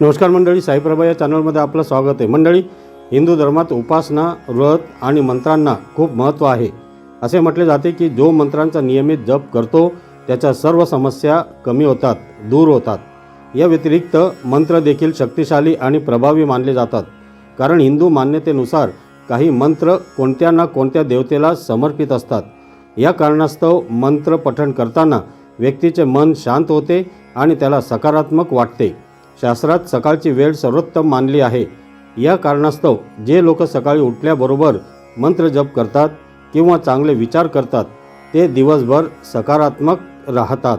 नमस्कार मंडळी साईप्रभा या चॅनलमध्ये आपलं स्वागत आहे. मंडळी हिंदू धर्मात उपासना व्रत आणि मंत्रांना खूप महत्त्व आहे. असे म्हटले जाते की जो मंत्रांचा नियमित जप करतो त्याच्या सर्व समस्या कमी होतात दूर होतात. या व्यतिरिक्त मंत्र देखील शक्तिशाली आणि प्रभावी मानले जातात. कारण हिंदू मान्यतेनुसार काही मंत्र कोणत्या ना कोणत्या देवतेला समर्पित असतात. या कारणास्तव मंत्र पठण करताना व्यक्तीचे मन शांत होते आणि त्याला सकारात्मक वाटते. शास्त्रात सकाळची वेळ सर्वोत्तम मानली आहे. या कारणास्तव जे लोक सकाळी उठल्याबरोबर मंत्र जप करतात किंवा चांगले विचार करतात ते दिवसभर सकारात्मक राहतात.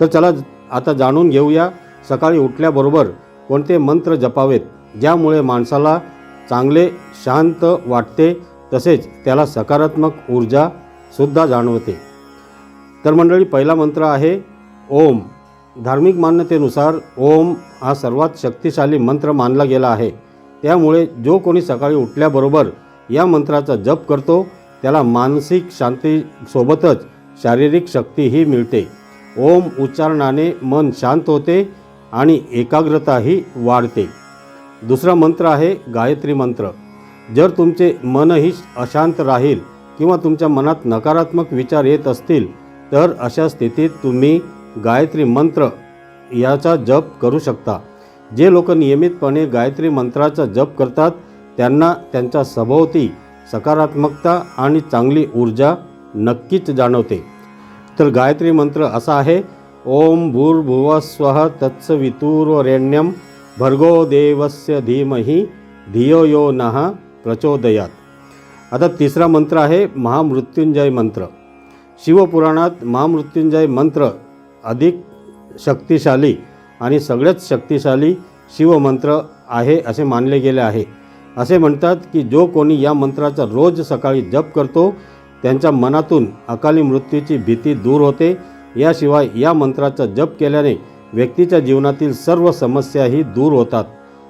तर चला आता जाणून घेऊया सकाळी उठल्याबरोबर कोणते मंत्र जपावेत ज्यामुळे माणसाला चांगले शांत वाटते तसेच त्याला सकारात्मक ऊर्जासुद्धा जाणवते. तर मंडळी पहिला मंत्र आहे ओम. धार्मिक मान्यतेनुसार ओम हा सर्वात शक्तिशाली मंत्र मानला गेला आहे. त्यामुळे जो कोणी सकाळी उठल्याबरोबर या मंत्राचा जप करतो त्याला मानसिक शांतीसोबतच शारीरिक शक्तीही मिळते. ओम उच्चारणाने मन शांत होते आणि एकाग्रताही वाढते. दुसरा मंत्र आहे गायत्री मंत्र. जर तुमचे मनही अशांत राहील किंवा तुमच्या मनात नकारात्मक विचार येत असतील तर अशा स्थितीत तुम्ही गायत्री मंत्र याचा जप करू शकता. जे लोक नियमितपणे गायत्री मंत्राचा जप करतात त्यांना त्यांच्या सभोवती सकारात्मकता आणि चांगली ऊर्जा नक्कीच जाणवते. तर गायत्री मंत्र असा आहे ओम भूर्भुवस्वः तत्सवितुर्वरेण्यम भर्गो देवस्य धीमही धियो यो नः प्रचोदयात. आता तिसरा मंत्र आहे महामृत्युंजय मंत्र. शिवपुराणात महामृत्युंजय मंत्र अधिक शक्तिशाली आणि सगळ्यात शक्तिशाली शिवमंत्र आहे असे मानले गेले आहे. असे म्हणतात की जो कोणी या मंत्राचा रोज सकाळी जप करतो त्यांच्या मनातून अकाली मृत्यूची भीती दूर होते. याशिवाय या मंत्राचा जप केल्याने व्यक्तीच्या जीवनातील सर्व समस्याही दूर होतात.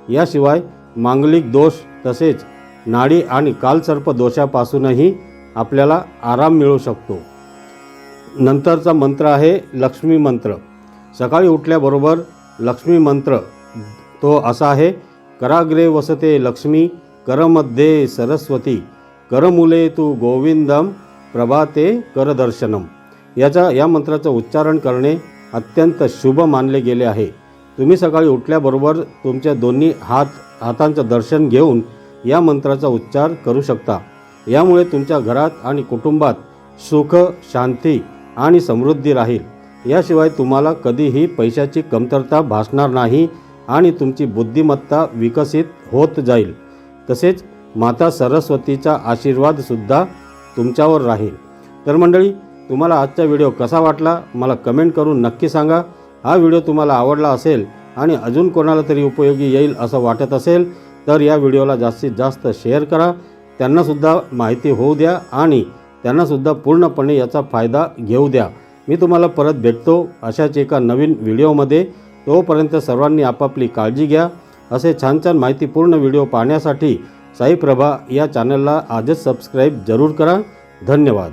याशिवाय मांगलिक दोष तसेच नाडी आणि कालसर्प दोषापासूनही आपल्याला आराम मिळू शकतो. नंतरचा मंत्र आहे लक्ष्मी मंत्र. सकाळी उठल्याबरोबर लक्ष्मी मंत्र तो असा आहे कराग्रे वसते लक्ष्मी करमध्ये सरस्वती करमुले तू गोविंदम प्रभाते करदर्शनम. याचा या मंत्राचं उच्चारण करणे अत्यंत शुभ मानले गेले आहे. तुम्ही सकाळी उठल्याबरोबर तुमच्या दोन्ही हात हातांचं दर्शन घेऊन या मंत्राचा उच्चार करू शकता. यामुळे तुमच्या घरात आणि कुटुंबात सुख शांती आणि समृद्धी राहील. याशिवाय तुम्हाला कधीही पैशाची कमतरता भासणार नाही आणि तुमची बुद्धिमत्ता विकसित होत जाईल. तसेच माता सरस्वतीचा आशीर्वादसुद्धा तुमच्यावर राहील. तर मंडळी तुम्हाला आजचा व्हिडिओ कसा वाटला? मला कमेंट करून नक्की सांगा. हा व्हिडिओ तुम्हाला आवडला असेल आणि अजून कोणाला तरी उपयोगी येईल असं वाटत असेल तर या व्हिडिओला जास्तीत जास्त शेअर करा. त्यांनासुद्धा माहिती होऊ द्या आणि त्यांनासुद्धा पूर्णपणे याचा फायदा घेऊ द्या. मी तुम्हाला परत भेटतो अशाच एका नवीन व्हिडिओमध्ये. तोपर्यंत सर्वांनी आपापली काळजी घ्या. असे छान छान माहितीपूर्ण व्हिडिओ पाहण्यासाठी साईप्रभा या चॅनलला आजच सबस्क्राईब जरूर करा. धन्यवाद.